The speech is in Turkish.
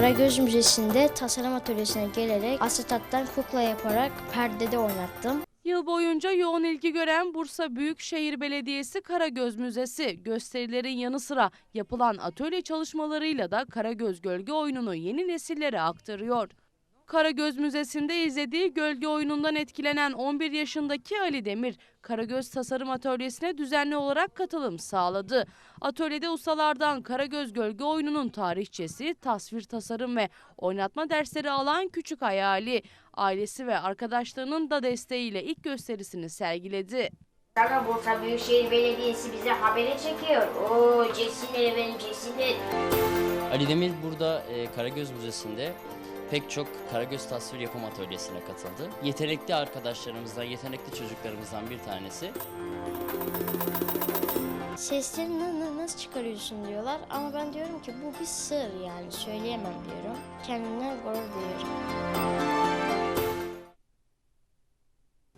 Karagöz Müzesi'nde tasarım atölyesine gelerek asetattan kukla yaparak perdede oynattım. Yıl boyunca yoğun ilgi gören Bursa Büyükşehir Belediyesi Karagöz Müzesi gösterilerin yanı sıra yapılan atölye çalışmalarıyla da Karagöz Gölge oyununu yeni nesillere aktarıyor. Karagöz Müzesi'nde izlediği gölge oyunundan etkilenen 11 yaşındaki Ali Demir, Karagöz Tasarım Atölyesi'ne düzenli olarak katılım sağladı. Atölyede ustalardan Karagöz Gölge oyununun tarihçesi, tasvir tasarım ve oynatma dersleri alan küçük hayali, ailesi ve arkadaşlarının da desteğiyle ilk gösterisini sergiledi. Sana Bursa Büyükşehir Belediyesi bize habere çekiyor. Oo Cesinler efendim Cesinler. Ali Demir burada e, Karagöz Müzesi'nde pek çok Karagöz tasvir yapım atölyesine katıldı. Yetenekli arkadaşlarımızdan, yetenekli çocuklarımızdan bir tanesi. Seslerini na- nasıl çıkarıyorsun diyorlar ama ben diyorum ki bu bir sır yani söyleyemem diyorum. Kendimden gurur duyuyorum.